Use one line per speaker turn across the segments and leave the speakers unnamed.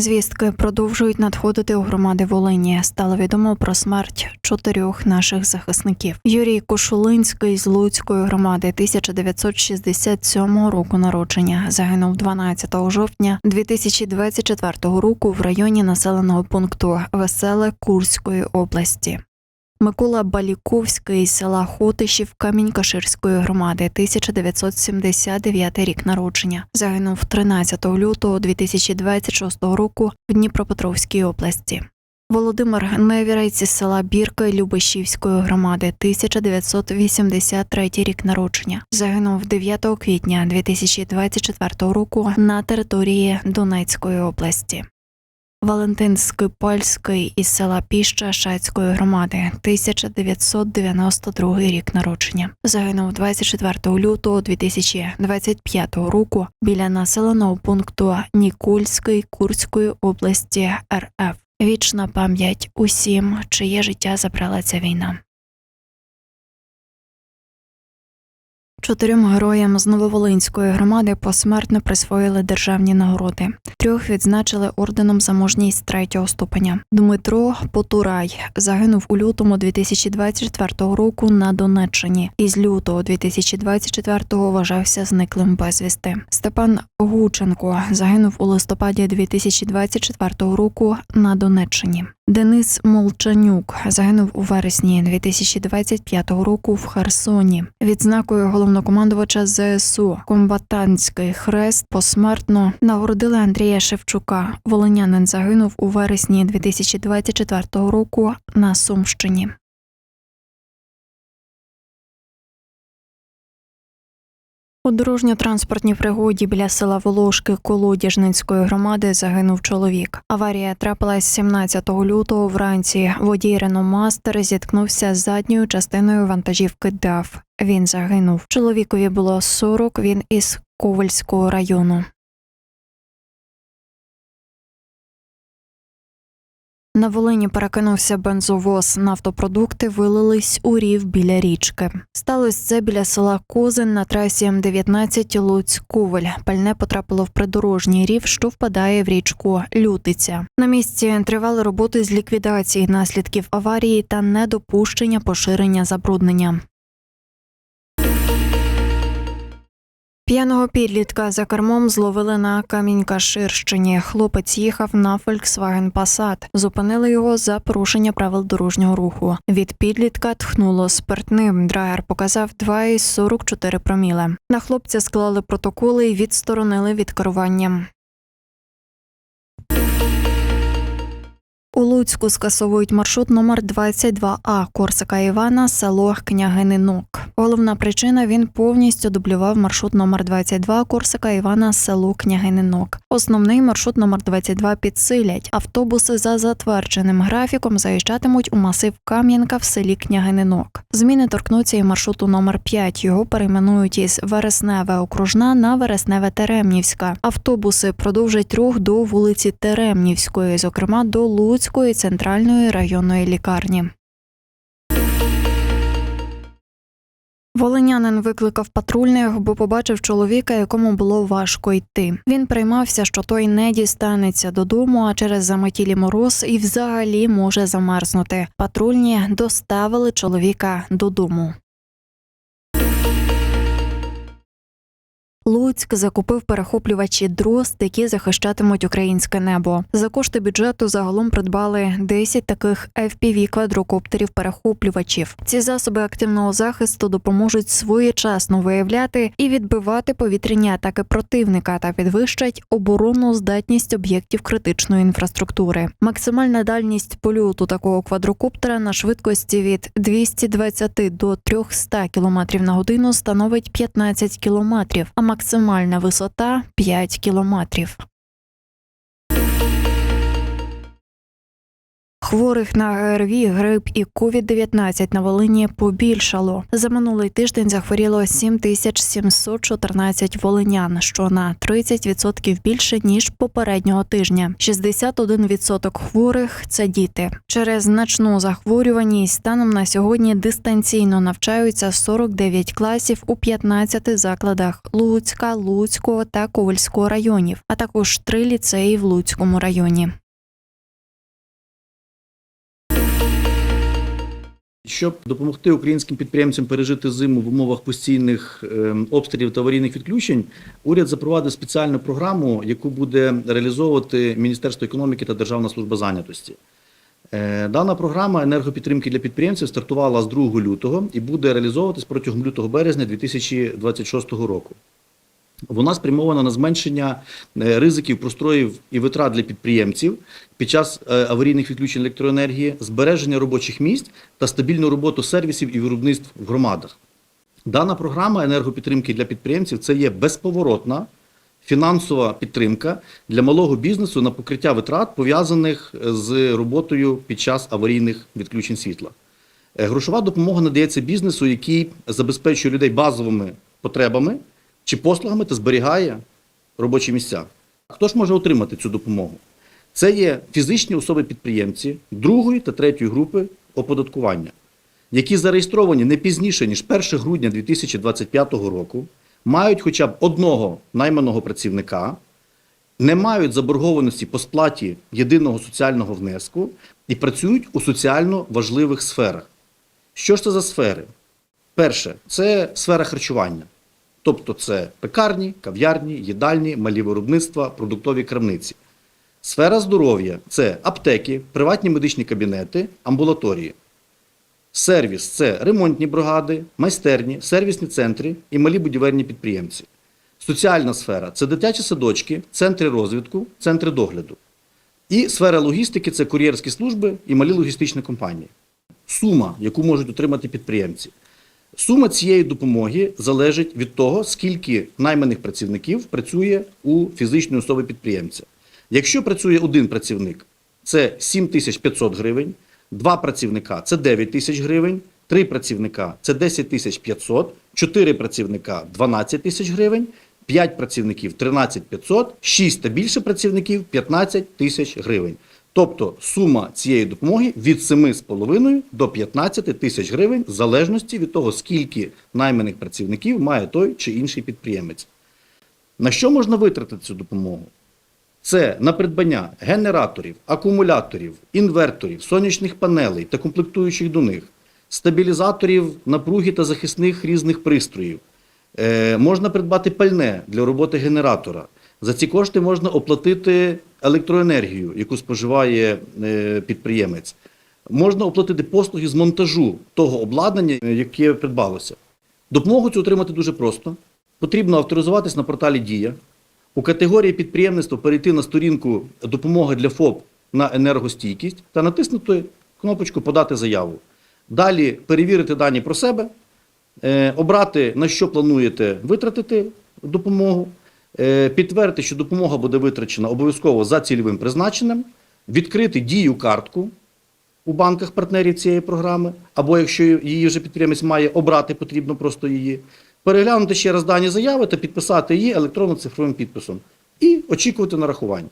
Звістки продовжують надходити у громади Волині. Стало відомо про смерть чотирьох наших захисників. Юрій Кошулинський з Луцької громади 1967 року народження загинув 12 жовтня 2024 року в районі населеного пункту Веселе Курської області. Микола Баліковський з села Хотишів Камінь-Каширської громади, 1979 рік народження. Загинув 13 лютого 2026 року в Дніпропетровській області. Володимир Невірець із села Бірка Любешівської громади, 1983 рік народження. Загинув 9 квітня 2024 року на території Донецької області. Валентин Скипальський із села Піща Шацької громади, 1992 рік народження. Загинув 24 лютого 2025 року біля населеного пункту Нікульської Курської області РФ. Вічна пам'ять усім, чиє життя забрала ця війна. Чотирьом героям з Нововолинської громади посмертно присвоїли державні нагороди. Трьох відзначили орденом за мужність третього ступеня. Дмитро Потурай загинув у лютому 2024 року на Донеччині. Із лютого 2024-го вважався зниклим безвісти. Степан Гученко загинув у листопаді 2024 року на Донеччині. Денис Молчанюк загинув у вересні 2025 року в Херсоні. Відзнакою головнокомандувача ЗСУ комбатантський хрест посмертно нагородили Андрія Шевчука. Волинянин загинув у вересні 2024 року на Сумщині. У дорожньо-транспортній пригоді біля села Волошки Колодяжницької громади загинув чоловік. Аварія трапилась 17 лютого вранці. Водій Рено Мастер зіткнувся з задньою частиною вантажівки ДАФ. Він загинув. Чоловікові було 40, Він із Ковальського району. На Волині перекинувся бензовоз. Нафтопродукти вилились у рів біля річки. Сталося це біля села Козин на трасі М19 Луцьковель. Пальне потрапило в придорожній рів, що впадає в річку Лютиця. На місці тривали роботи з ліквідації наслідків аварії та недопущення поширення забруднення. П'яного підлітка за кермом зловили на Камінькаширщині. Хлопець їхав на Volkswagen Passat. Зупинили його за порушення правил дорожнього руху. Від підлітка тхнуло спиртним. Драгер показав 2,44 проміле. На хлопця склали протоколи і відсторонили від керування. У Луцьку скасовують маршрут номер 22А Корсака Івана, село Княгининок. Головна причина він повністю дублював маршрут номер 22 Корсака Івана, село Княгининок. Основний маршрут номер 22 підсилять. Автобуси за затвердженим графіком заїжджатимуть у масив Кам'янка в селі Княгининок. Зміни торкнуться і маршруту номер 5. Його перейменують із Вересневе Окружна на Вересневе Теремнівська. Автобуси продовжать рух до вулиці Теремнівської, зокрема до Луцької центральної районної лікарні. Волинянин викликав патрульних, бо побачив чоловіка, якому було важко йти. Він приймався, що той не дістанеться додому, а через заметілі мороз і взагалі може замерзнути. Патрульні доставили чоловіка додому. Луцьк закупив перехоплювачі дрозд, які захищатимуть українське небо. За кошти бюджету загалом придбали 10 таких fpv квадрокоптерів перехоплювачів. Ці засоби активного захисту допоможуть своєчасно виявляти і відбивати повітряні атаки противника та підвищать оборонну здатність об'єктів критичної інфраструктури. Максимальна дальність польоту такого квадрокоптера на швидкості від 220 до 300 км на годину становить 15 км, а максимальна висота 5 кілометрів. Хворих на ГРВІ, грип і COVID-19 на Волині побільшало. За минулий тиждень захворіло 7714 волинян, що на 30% більше ніж попереднього тижня. 61% хворих це діти. Через значну захворюваність станом на сьогодні дистанційно навчаються 49 класів у 15 закладах Луцька, Луцького та Ковальського районів, а також три ліцеї в Луцькому районі.
Щоб допомогти українським підприємцям пережити зиму в умовах постійних ем, обстрілів та аварійних відключень, уряд запровадив спеціальну програму, яку буде реалізовувати Міністерство економіки та Державна служба зайнятості. Е, Дана програма енергопідтримки для підприємців стартувала з 2 лютого і буде реалізовуватись протягом лютого-березня 2026 року. Вона спрямована на зменшення е, ризиків простроїв і витрат для підприємців під час е, аварійних відключень електроенергії, збереження робочих місць та стабільну роботу сервісів і виробництв в громадах. Дана програма енергопідтримки для підприємців це є безповоротна фінансова підтримка для малого бізнесу на покриття витрат, пов'язаних з роботою під час аварійних відключень світла. Е, Грошова допомога надається бізнесу, який забезпечує людей базовими потребами чи послугами та зберігає робочі місця. Хто ж може отримати цю допомогу? Це є фізичні особи-підприємці другої та третьої групи оподаткування, які зареєстровані не пізніше, ніж 1 грудня 2025 року, мають хоча б одного найманого працівника, не мають заборгованості по сплаті єдиного соціального внеску і працюють у соціально важливих сферах. Що ж це за сфери? Перше, це сфера харчування. Тобто це пекарні, кав'ярні, їдальні, малі виробництва, продуктові крамниці. Сфера здоров'я це аптеки, приватні медичні кабінети, амбулаторії. Сервіс це ремонтні бригади, майстерні, сервісні центри і малі будівельні підприємці. Соціальна сфера це дитячі садочки, центри розвитку, центри догляду. І сфера логістики це кур'єрські служби і малі логістичні компанії. Сума, яку можуть отримати підприємці. Сума цієї допомоги залежить від того, скільки найманих працівників працює у фізичної особи підприємця. Якщо працює один працівник, це 7500 гривень, два працівника це 9 тисяч гривень, три працівника це 10 тисяч 500, чотири працівника 12 тисяч гривень, 5 працівників 13 500, 6 та більше працівників 15 тисяч гривень. Тобто сума цієї допомоги від 7,5 до 15 тисяч гривень, в залежності від того, скільки найманих працівників має той чи інший підприємець. На що можна витратити цю допомогу? Це на придбання генераторів, акумуляторів, інверторів, сонячних панелей та комплектуючих до них, стабілізаторів напруги та захисних різних пристроїв. Е, можна придбати пальне для роботи генератора. За ці кошти можна оплатити електроенергію, яку споживає е, підприємець. Можна оплатити послуги з монтажу того обладнання, е, яке придбалося. Допомогу цю отримати дуже просто. Потрібно авторизуватись на порталі Дія. У категорії підприємництва перейти на сторінку Допомога для ФОП на енергостійкість та натиснути кнопочку Подати заяву. Далі перевірити дані про себе, е, обрати на що плануєте витратити допомогу, підтвердити, що допомога буде витрачена обов'язково за цільовим призначенням, відкрити дію картку у банках партнерів цієї програми, або якщо її вже підприємець має обрати, потрібно просто її, переглянути ще раз дані заяви та підписати її електронно-цифровим підписом і очікувати нарахування.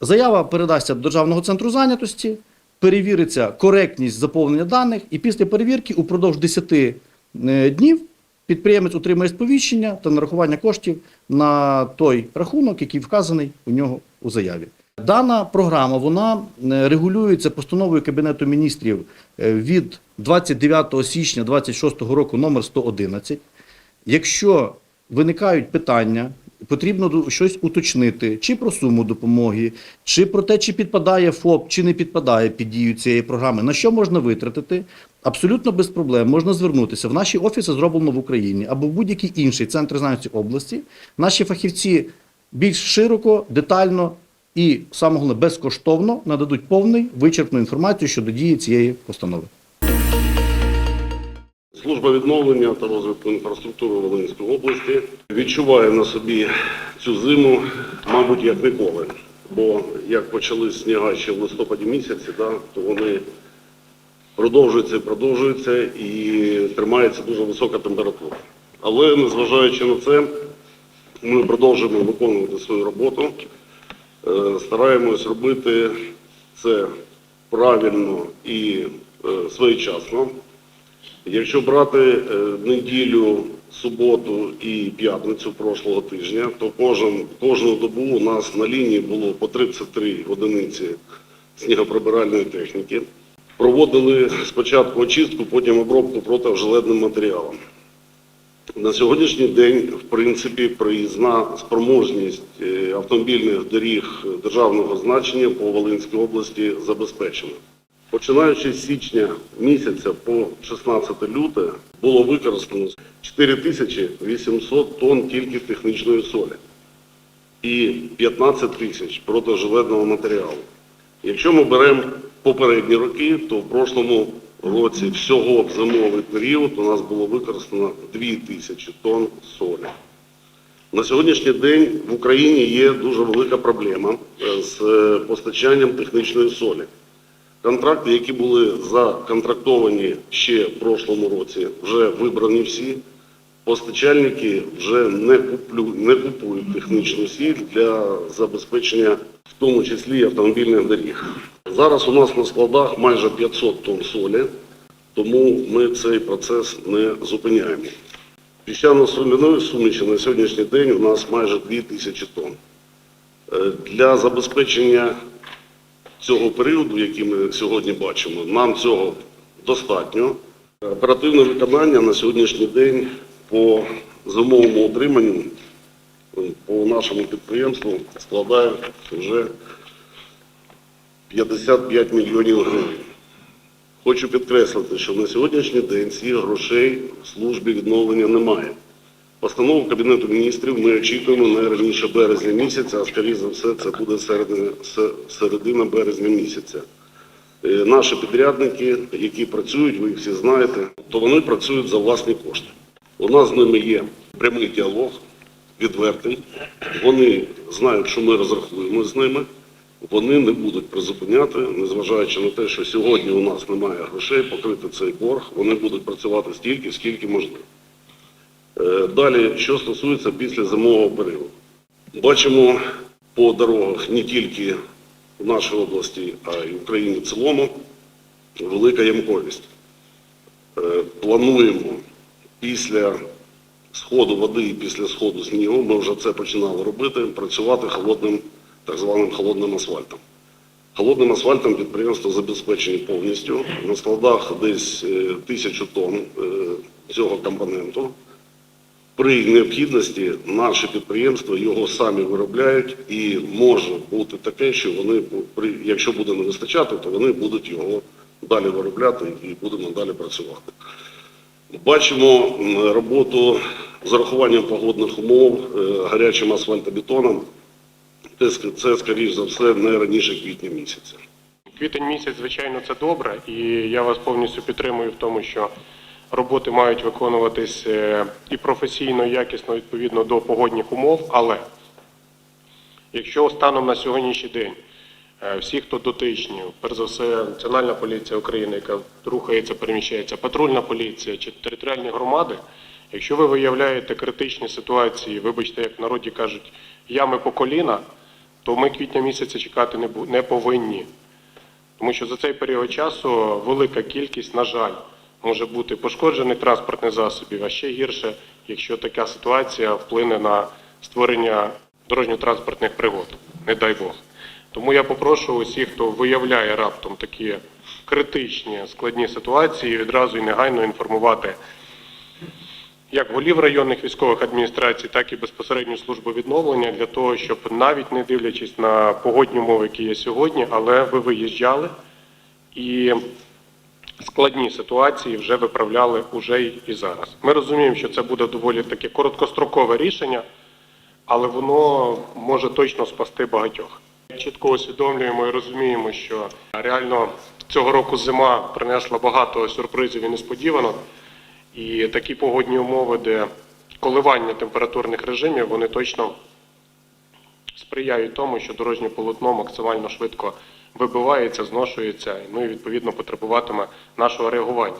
Заява передасться до Державного центру зайнятості, перевіриться коректність заповнення даних, і після перевірки упродовж 10 е, днів підприємець отримає сповіщення та нарахування коштів на той рахунок, який вказаний у нього у заяві. Дана програма вона е, регулюється постановою Кабінету міністрів е, від 29 січня 2026 року номер 111. Якщо виникають питання, потрібно щось уточнити, чи про суму допомоги, чи про те, чи підпадає ФОП, чи не підпадає під дію цієї програми, на що можна витратити, абсолютно без проблем можна звернутися. В наші офіси зроблено в Україні або в будь-який інший центр зайнятості області. Наші фахівці більш широко, детально і саме головне безкоштовно нададуть повний вичерпну інформацію щодо дії цієї постанови.
Служба відновлення та розвитку інфраструктури Волинської області відчуває на собі цю зиму, мабуть, як ніколи. бо як почали сніга ще в листопаді місяці, да, то вони продовжуються і продовжуються і тримається дуже висока температура. Але незважаючи на це, ми продовжуємо виконувати свою роботу, Е, стараємось робити це правильно і е, своєчасно. Якщо брати е, неділю, суботу і п'ятницю прошлого тижня, то кожен, кожну добу у нас на лінії було по 33 одиниці снігоприбиральної техніки. Проводили спочатку очистку, потім обробку противжеледним матеріалом. На сьогоднішній день, в принципі, проїзна спроможність е, автомобільних доріг державного значення по Волинській області забезпечена. Починаючи з січня місяця по 16 люте було використано 4800 тонн тільки технічної солі і 15 тисяч протижилетного матеріалу. Якщо ми беремо попередні роки, то в прошлому році всього в зимовий період у нас було використано 2 тисячі тонн солі. На сьогоднішній день в Україні є дуже велика проблема е, з е, постачанням технічної солі. Контракти, які були законтрактовані ще в прошлому році, вже вибрані всі. Постачальники вже не, куплю, не купують технічну сіль для забезпечення, в тому числі автомобільних доріг. Зараз у нас на складах майже 500 тонн солі, тому ми цей процес не зупиняємо. Піщано-соляної суміші на сьогоднішній день у нас майже 2000 тонн. Е, Для забезпечення цього періоду, який ми сьогодні бачимо, нам цього достатньо. Оперативне виконання на сьогоднішній день по зимовому отриманню е, по нашому підприємству складає вже 55 мільйонів гривень. Хочу підкреслити, що на сьогоднішній день цих грошей в службі відновлення немає. Постанову Кабінету міністрів ми очікуємо найраніше березня місяця, а скоріше за все це буде середина, середина березня місяця. Е, Наші підрядники, які працюють, ви їх всі знаєте, то вони працюють за власні кошти. У нас з ними є прямий діалог, відвертий. Вони знають, що ми розрахуємо з ними. Вони не будуть призупиняти, незважаючи на те, що сьогодні у нас немає грошей покрити цей борг. Вони будуть працювати стільки, скільки можливо. Е, Далі, що стосується після зимового періоду. Бачимо по дорогах не тільки в нашій області, а й в Україні в цілому велика ямковість. Е, Плануємо після сходу води і після сходу снігу, ми вже це починали робити, працювати холодним, так званим холодним асфальтом. Холодним асфальтом підприємство забезпечені повністю. На складах десь е, тисячу тонн е, цього компоненту. При необхідності наші підприємства його самі виробляють і може бути таке, що вони, якщо буде не вистачати, то вони будуть його далі виробляти і будемо далі працювати. Бачимо роботу з урахуванням погодних умов е, гарячим асфальтобетоном. Це, скоріш за все, не раніше квітня місяця.
Квітень місяць, звичайно, це добре, і я вас повністю підтримую в тому, що роботи мають виконуватись е, і професійно, і якісно відповідно до погодних умов. Але якщо станом на сьогоднішній день всі, хто дотичні, перш за все, Національна поліція України, яка рухається, переміщається, патрульна поліція чи територіальні громади, якщо ви виявляєте критичні ситуації, вибачте, як в народі кажуть, ями по коліна, то ми квітня місяця чекати не повинні. Тому що за цей період часу велика кількість, на жаль, може бути пошкоджених транспортних засобів, а ще гірше, якщо така ситуація вплине на створення дорожньо-транспортних пригод, не дай Бог. Тому я попрошу усіх, хто виявляє раптом такі критичні складні ситуації, відразу і негайно інформувати як голів районних військових адміністрацій, так і безпосередньо службу відновлення для того, щоб навіть не дивлячись на погодні умови, які є сьогодні, але ви виїжджали і складні ситуації вже виправляли уже і зараз. Ми розуміємо, що це буде доволі таке короткострокове рішення, але воно може точно спасти багатьох. Чітко усвідомлюємо і розуміємо, що реально цього року зима принесла багато сюрпризів і несподіванок. І такі погодні умови, де коливання температурних режимів, вони точно сприяють тому, що дорожнє полотно максимально швидко вибивається, зношується, ну і відповідно потребуватиме нашого реагування.